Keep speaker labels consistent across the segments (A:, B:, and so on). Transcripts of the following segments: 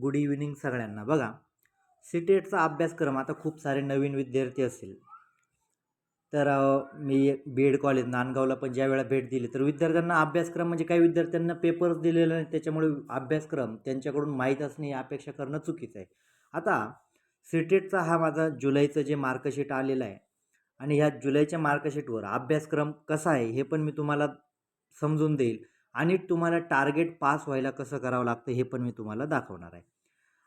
A: Good evening सगळ्यांना. बघा C अभ्यासक्रम आता खूप सारे नवीन विद्यार्थी असतील. तर मी बी एड कॉलेज नांदगावला पण ज्या वेळा भेट दिली तर विद्यार्थ्यांना अभ्यासक्रम म्हणजे काही विद्यार्थ्यांना पेपर्स दिलेले नाही त्याच्यामुळे अभ्यासक्रम त्यांच्याकडून माहीत असणे ही अपेक्षा करणं चुकीचं आहे. आता सी हा माझा जुलैचं जे मार्कशीट आलेलं आहे आणि ह्या जुलैच्या मार्कशीटवर अभ्यासक्रम कसा आहे हे पण मी तुम्हाला समजून देईल. आणि तुम्हाला टार्गेट पास व्हायला कसं करावं लागतं हे पण मी तुम्हाला दाखवणार आहे.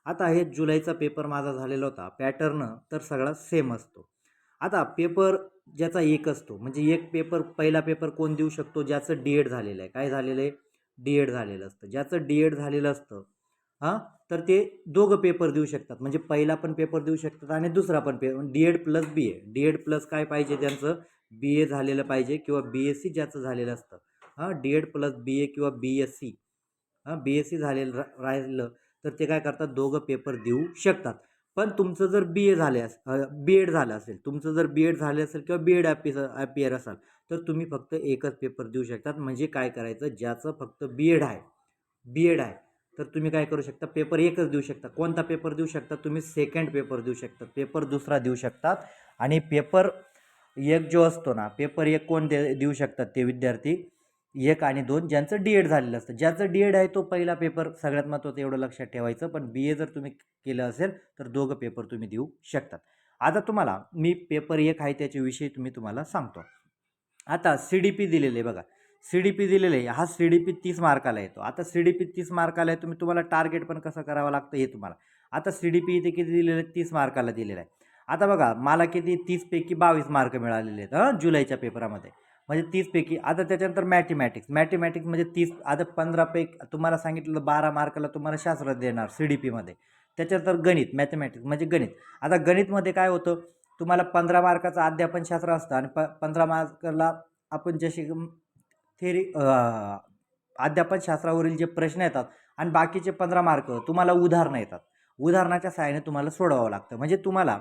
A: आता हे जुलैचा पेपर माझा झालेला होता. पॅटर्न तर सगळा सेम असतो. आता पेपर ज्याचा एक असतो म्हणजे एक पेपर पहिला पेपर कोण देऊ शकतो? ज्याचं डी एड झालेलं आहे. काय झालेलं आहे? डी एड झालेलं असतं. ज्याचं डी एड झालेलं असतं हां तर ते दोघं पेपर देऊ शकतात. म्हणजे पहिला पण पेपर देऊ शकतात आणि दुसरा पण पे D Ed plus B A D Ed plus काय पाहिजे त्यांचं? बी ए झालेलं पाहिजे किंवा बी एस सी ज्याचं झालेलं असतं. हां D Ed plus B A किंवा बी एस सी हां बी एस सी झालेलं रा राहिलं तर ते काय करतात? दोघं पेपर देऊ शकतात. पण तुमचं जर बी ए झाले अस बी एड झालं असेल तुमचं जर बी एड झालं असेल किंवा बी एड ॲपी ॲपियर असाल तर तुम्ही फक्त एकच पेपर देऊ शकतात. म्हणजे काय करायचं? ज्याचं फक्त बी एड आहे बी एड आहे तर तुम्ही काय करू शकता? पेपर एकच देऊ शकता. कोणता पेपर देऊ शकता? तुम्ही सेकंड पेपर देऊ शकता. पेपर दुसरा देऊ शकतात. आणि पेपर एक जो असतो ना पेपर एक कोण दे देऊ शकतात ते विद्यार्थी? एक आणि दोन ज्यांचं डी एड झालेलं असतं. ज्याचं डी एड आहे तो पहिला पेपर सगळ्यात महत्त्वाचं एवढं लक्षात ठेवायचं. पण बी ए जर तुम्ही केलं असेल तर दोघं पेपर तुम्ही देऊ शकतात. आता तुम्हाला मी पेपर एक आहे त्याच्याविषयी तुम्ही तुम्हाला सांगतो. आता सी डी पी दिलेले बघा. सी डी पी दिलेले आहे हा सी डी पी तीस मार्काला येतो. आता सी डी पी तीस मार्काला आहे तुम्ही तुम्हाला टार्गेट पण कसं करावं लागतं हे तुम्हाला. आता सी डी पी इथे किती दिलेलं? आहे तीस मार्काला दिलेलं आहे. आता बघा मला किती तीसपैकी बावीस मार्क मिळालेले आहेत हां जुलैच्या पेपरामध्ये म्हणजे तीसपैकी आता त्याच्यानंतर मॅथमॅटिक्स मॅथमॅटिक्स म्हणजे तीस आता पंधरापैकी तुम्हाला सांगितलं बारा मार्काला तुम्हाला शास्त्र देणार सी डी पीमध्ये त्याच्यानंतर गणित मॅथमॅटिक्स म्हणजे गणित. आता गणितमध्ये काय होतं? तुम्हाला पंधरा मार्काचं अध्यापनशास्त्र असतं आणि प पंधरा मार्काला आपण जसे थेरी अध्यापनशास्त्रावरील जे प्रश्न येतात आणि बाकीचे पंधरा मार्क तुम्हाला उदाहरणं येतात. उदाहरणाच्या सहाय्याने तुम्हाला सोडवावं लागतं. म्हणजे तुम्हाला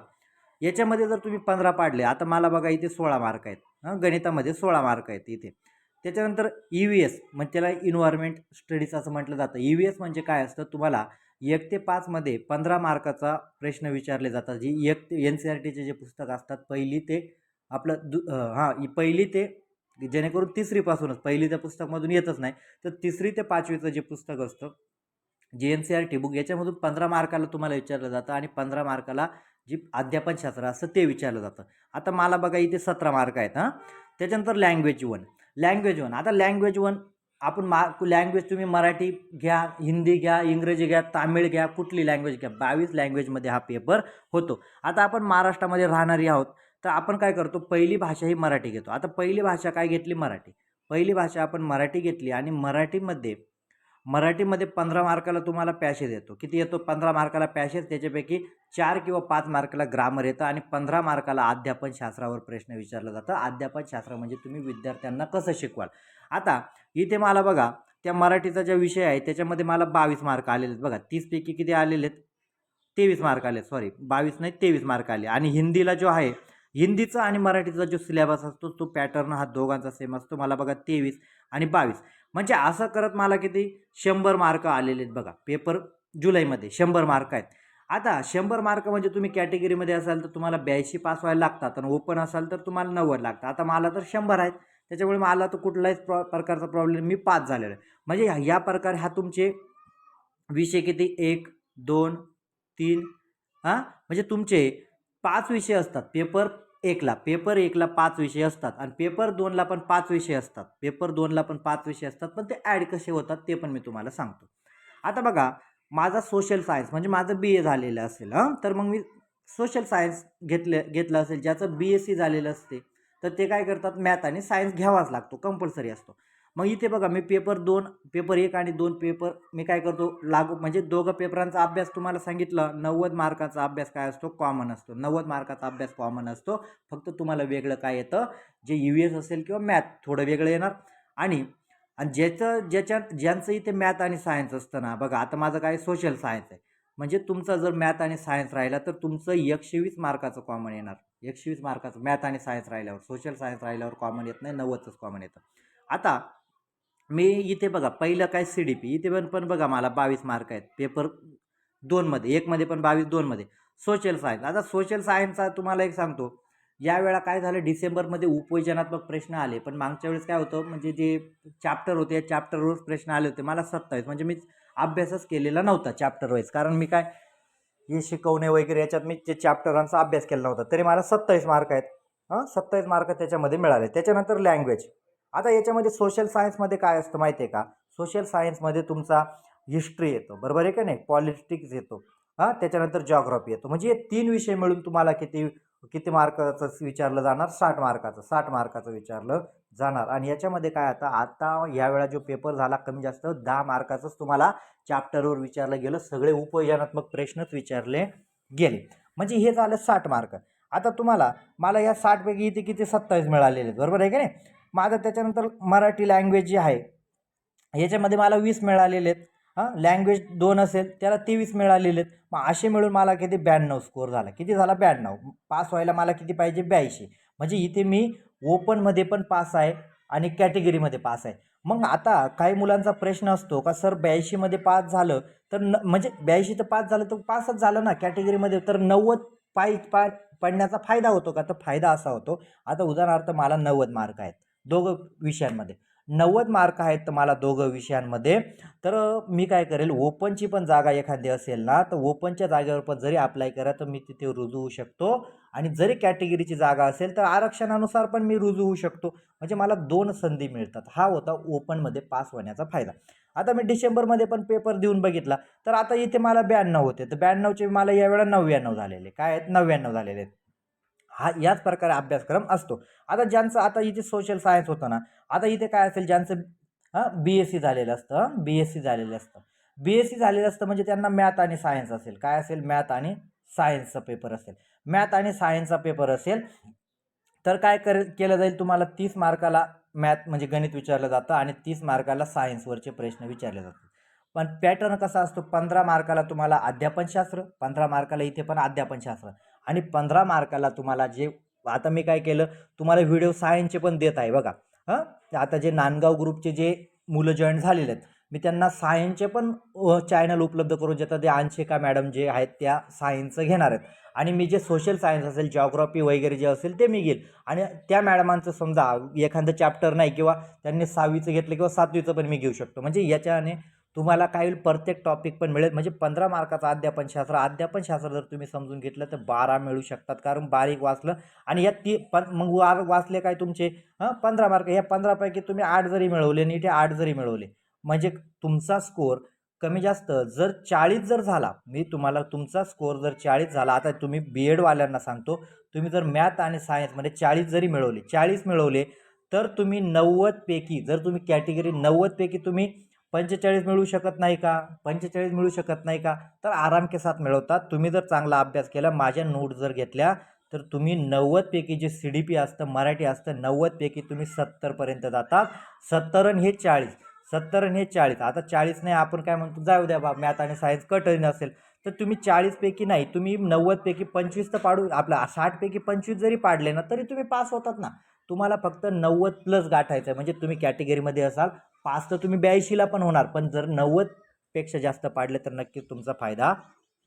A: याच्यामध्ये जर तुम्ही पंधरा पाडले आता मला बघा इथे सोळा मार्क आहेत. हां गणितामध्ये सोळा मार्क आहेत इथे. त्याच्यानंतर ई व्ही एस म्हणजे त्याला इन्व्हायरमेंट स्टडीज असं म्हटलं जातं. ई व्ही एस म्हणजे काय असतं? तुम्हाला एक ते पाचमध्ये पंधरा मार्काचा प्रश्न विचारले जातात. जी एक ते एन सी आर टीचे जे पुस्तक असतात पहिली ते आपलं दु हां पहिली ते जेणेकरून तिसरीपासूनच पहिली त्या पुस्तकामधून येतच नाही. तर तिसरी ते पाचवीचं जे पुस्तक असतं जे N C R T book याच्यामधून पंधरा मार्काला तुम्हाला विचारलं जातं आणि पंधरा मार्काला जी अध्यापनशास्त्र असतं ते विचारलं जातं. आता मला बघा इथे सतरा मार्क आहेत हां. त्याच्यानंतर लँग्वेज वन लँग्वेज वन आता लँग्वेज वन आपण मा लँग्वेज तुम्ही मराठी घ्या हिंदी घ्या इंग्रजी घ्या तामिळ घ्या कुठली लँग्वेज घ्या बावीस लँग्वेजमध्ये हा पेपर होतो. आता आपण महाराष्ट्रामध्ये राहणारी आहोत तर आपण काय करतो पहिली भाषा ही मराठी घेतो. आता पहिली भाषा काय घेतली? मराठी. पहिली भाषा आपण मराठी घेतली आणि मराठीमध्ये मराठीमध्ये पंधरा मार्काला तुम्हाला पॅसेज येतो किती येतो? पंधरा मार्काला पॅसेज त्याच्यापैकी चार किंवा पाच मार्काला ग्रामर येतं आणि पंधरा मार्काला अध्यापन शास्त्रावर प्रश्न विचारला जातं. अध्यापन शास्त्र म्हणजे तुम्ही विद्यार्थ्यांना कसं शिकवाल? आता इथे मला बघा त्या मराठीचा जो विषय आहे त्याच्यामध्ये मला बावीस मार्क आलेले आहेत. बघा तीसपैकी किती आलेले आहेत? तेवीस मार्क आले सॉरी बावीस नाही तेवीस मार्क आले. आणि हिंदीला जो आहे हिंदीचा आणि मराठीचा जो सिलेबस असतो तो पॅटर्न हा दोघांचा सेम असतो. मला बघा तेवीस आणि बावीस. म्हणजे असं करत मला किती? शंभर मार्क आलेले आहेत बघा. पेपर जुलैमध्ये शंभर मार्क आहेत. आता शंभर मार्क म्हणजे तुम्ही कॅटेगरीमध्ये असाल तर तुम्हाला ब्याऐंशी पास व्हायला लागतात आणि ओपन असाल तर तुम्हाला नव्वद लागतं. आता मला तर शंभर आहेत. त्याच्यामुळे मला तर कुठलाच प्रॉ प्रकारचा प्रॉब्लेम मी पास झालेला आहे. म्हणजे ह्या- या प्रकारे हा तुमचे विषय किती? एक दोन तीन हां? म्हणजे तुमचे पाच विषय असतात. पेपर एकला पेपर एकला पाच विषय असतात आणि पेपर दोनला पण पाच विषय असतात. पेपर दोनला पण पाच विषय असतात पण ते ॲड कसे होतात ते पण मी तुम्हाला सांगतो. आता बघा माझा सोशल सायन्स म्हणजे माझं बी ए झालेलं असेल हां. तर मग मी सोशल सायन्स घेतले घेतलं असेल ज्याचं बी एस सी झालेलं असते तर ते काय करतात? मॅथ आणि सायन्स घ्यावाच लागतो कंपल्सरी असतो. मग इथे बघा मी पेपर दोन पेपर एक आणि दोन पेपर मी काय करतो? लागू म्हणजे दोघं पेपरांचा अभ्यास तुम्हाला सांगितलं नव्वद मार्काचा अभ्यास काय असतो? कॉमन असतो. नव्वद मार्काचा अभ्यास कॉमन असतो. फक्त तुम्हाला वेगळं काय येतं? जे यू एस असेल किंवा मॅथ थोडं वेगळं येणार. आणि आणि ज्याचं ज्याच्यात ज्यांचं इथे मॅथ आणि सायन्स असतं ना बघा आता माझं काय सोशल सायन्स आहे. म्हणजे तुमचा जर मॅथ आणि सायन्स राहिला तर तुमचं एकशे वीस मार्काचं कॉमन येणार. एकशे वीस मार्काचं मॅथ आणि सायन्स राहिल्यावर सोशल सायन्स राहिल्यावर कॉमन येत नाही नव्वदचंच कॉमन येतं. आता मी इथे बघा पहिलं काय सी डी पी इथे पण पण बघा मला बावीस मार्क आहेत. पेपर दोनमध्ये एकमध्ये पण बावीस दोनमध्ये सोशल सायन्स आता सोशल सायन्सचा तुम्हाला एक सांगतो. यावेळा काय झालं डिसेंबरमध्ये उपयोजनात्मक प्रश्न आले. पण मागच्या वेळेस काय होतं म्हणजे जे चॅप्टर होते या चॅप्टरवर प्रश्न आले होते. मला सत्तावीस. म्हणजे मी अभ्यासच केलेला नव्हता चॅप्टर वाईज. कारण मी काय हे शिकवणे वगैरे याच्यात मी जे चॅप्टरांचा अभ्यास केला नव्हता. तरी मला सत्तावीस मार्क आहेत. हां? सत्तावीस मार्क त्याच्यामध्ये मिळाले. त्याच्यानंतर लँग्वेज आता याच्यामध्ये सोशल सायन्समध्ये काय असतं माहिती आहे का सोशल सायन्समध्ये तुमचा हिस्ट्री येतो. बरोबर आहे का नाही? पॉलिटिक्स येतो. हां त्याच्यानंतर जॉग्रॉफी येतो. म्हणजे हे तीन विषय मिळून तुम्हाला किती किती मार्काचं विचारलं जाणार? साठ मार्काचं. साठ मार्काचं विचारलं जाणार. आणि याच्यामध्ये काय आता आता यावेळा जो पेपर झाला कमी जास्त दहा मार्काचंच तुम्हाला चॅप्टरवर विचारलं गेलं. सगळे उपयोजनात्मक प्रश्नच विचारले गेले. म्हणजे हे झालं साठ मार्क. आता तुम्हाला मला या साठपैकी इथे किती सत्तावीस मिळालेले आहेत? बरोबर आहे का नाही? मग आता त्याच्यानंतर मराठी लँग्वेज जी आहे याच्यामध्ये मला वीस मिळालेले आहेत. हां लँग्वेज दोन असेल त्याला तेवीस मिळालेले आहेत. मग असे मिळून मला किती? ब्याण्णव स्कोअर झाला. किती झाला? ब्याण्णव. पास व्हायला मला किती पाहिजे? ब्याऐंशी. म्हणजे इथे मी ओपनमध्ये पण पास आहे आणि कॅटेगरीमध्ये पास आहे. मग आता काही मुलांचा प्रश्न असतो का सर ब्याऐंशीमध्ये पास झालं तर न म्हणजे ब्याऐंशी तर पास झालं तर पासच झालं ना कॅटेगरीमध्ये तर नव्वद पाय पा पडण्याचा फायदा होतो का? तर फायदा असा होतो. आता उदाहरणार्थ मला नव्वद मार्क आहेत. दोघं विषयांमध्ये. नव्वद मार्क आहेत तर मला दोघं विषयांमध्ये. तर मी काय करेल ओपनची पण जागा एखादी असेल ना तर ओपनच्या जागेवर पण जरी अप्लाय करा तर मी तिथे रुजू होऊ शकतो. आणि जरी कॅटेगरीची जागा असेल तर आरक्षणानुसार पण मी रुजू होऊ शकतो. म्हणजे मला दोन संधी मिळतात. हा होता ओपनमध्ये पास होण्याचा फायदा. आता मी डिसेंबरमध्ये पण पेपर देऊन बघितला. तर आता इथे मला ब्याण्णव होते. तर ब्याण्णवचे मला यावेळा नव्याण्णव झालेले. काय आहेत? नव्याण्णव झालेले आहेत. हा याच प्रकारे अभ्यासक्रम असतो. आता ज्यांचं आता इथे सोशल सायन्स होतं ना आता इथे काय असेल ज्यांचं हां बी एस सी झालेलं असतं बी एस सी झालेलं असतं. बी एस सी झालेलं असतं म्हणजे त्यांना मॅथ आणि सायन्स असेल. काय असेल? मॅथ आणि सायन्सचा पेपर असेल. मॅथ आणि सायन्सचा पेपर असेल तर काय कर केलं जाईल तुम्हाला? तीस मार्काला मॅथ म्हणजे गणित विचारलं जातं आणि तीस मार्काला सायन्सवरचे प्रश्न विचारले जातात. पण पॅटर्न कसा असतो? पंधरा मार्काला तुम्हाला अध्यापनशास्त्र पंधरा मार्काला इथे पण अध्यापनशास्त्र. आणि पंधरा मार्काला तुम्हाला जे आता मी काय केलं तुम्हाला व्हिडिओ सायन्सचे पण देत आहे बघा. हां? आता जे नांदगाव ग्रुपचे जे मुलं जॉईन झालेले आहेत मी त्यांना सायन्सचे पण चॅनल उपलब्ध करून देतात ते अंशिका मॅडम जे आहेत त्या सायन्सचं घेणार आहेत. आणि मी जे सोशल सायन्स असेल जॉग्रॉफी वगैरे जे असेल ते मी घेईल. आणि त्या मॅडमांचं समजा एखादं चॅप्टर नाही किंवा त्यांनी सहावीचं घेतलं किंवा सातवीचं पण मी घेऊ शकतो. म्हणजे याच्याने तुम्हाला काय होईल प्रत्येक टॉपिक पण मिळेल. म्हणजे पंधरा मार्काचं अध्यापनशास्त्र अध्यापनशास्त्र जर तुम्ही समजून घेतलं तर बारा मिळू शकतात. कारण बारीक वाचलं आणि या ती पण मग वार वाचले काय तुमचे? हां पंधरा मार्क. या पंधरापैकी तुम्ही आठ जरी मिळवले आणि इथे आठ जरी मिळवले म्हणजे तुमचा स्कोअर कमी जास्त जर चाळीस जर झाला मी तुम्हाला तुमचा स्कोअर जर चाळीस झाला आता तुम्ही बी एडवाल्यांना सांगतो तुम्ही जर मॅथ आणि सायन्समध्ये चाळीस जरी मिळवले चाळीस मिळवले तर तुम्ही नव्वदपैकी जर तुम्ही कॅटेगरी नव्वदपैकी तुम्ही पंचेचाळीस मिळू शकत नाही का? पंचेचाळीस मिळू शकत नाही का? तर आराम के साथ मिळवतात. तुम्ही जर चांगला अभ्यास केला माझ्या नोट जर घेतल्या तर तुम्ही नव्वदपैकी जे सी डी पी असतं मराठी असतं नव्वदपैकी तुम्ही सत्तरपर्यंत जातात. सत्तरन हे चाळीस. सत्तरन हे चाळीस. आता चाळीस नाही आपण काय म्हणतो जाऊ द्या बा मॅथ आणि सायन्स कठीण असेल. तर तुम्ही चाळीसपैकी नाही तुम्ही नव्वदपैकी पंचवीस तर पाडू आपला साठपैकी पंचवीस जरी पाडले ना तरी तुम्ही पास होतात ना. तुम्हाला फक्त नव्वद प्लस गाठायचं आहे म्हणजे तुम्ही कॅटेगरीमध्ये असाल पास तर तुम्ही ब्याऐंशीला पण होणार पण जर नव्वदपेक्षा जास्त पाडले तर नक्कीच तुमचा फायदा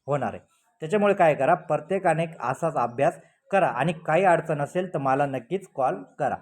A: होणार आहे. त्याच्यामुळे काय करा प्रत्येकाने असाच अभ्यास करा आणि काही अडचण असेल तर मला नक्कीच कॉल करा.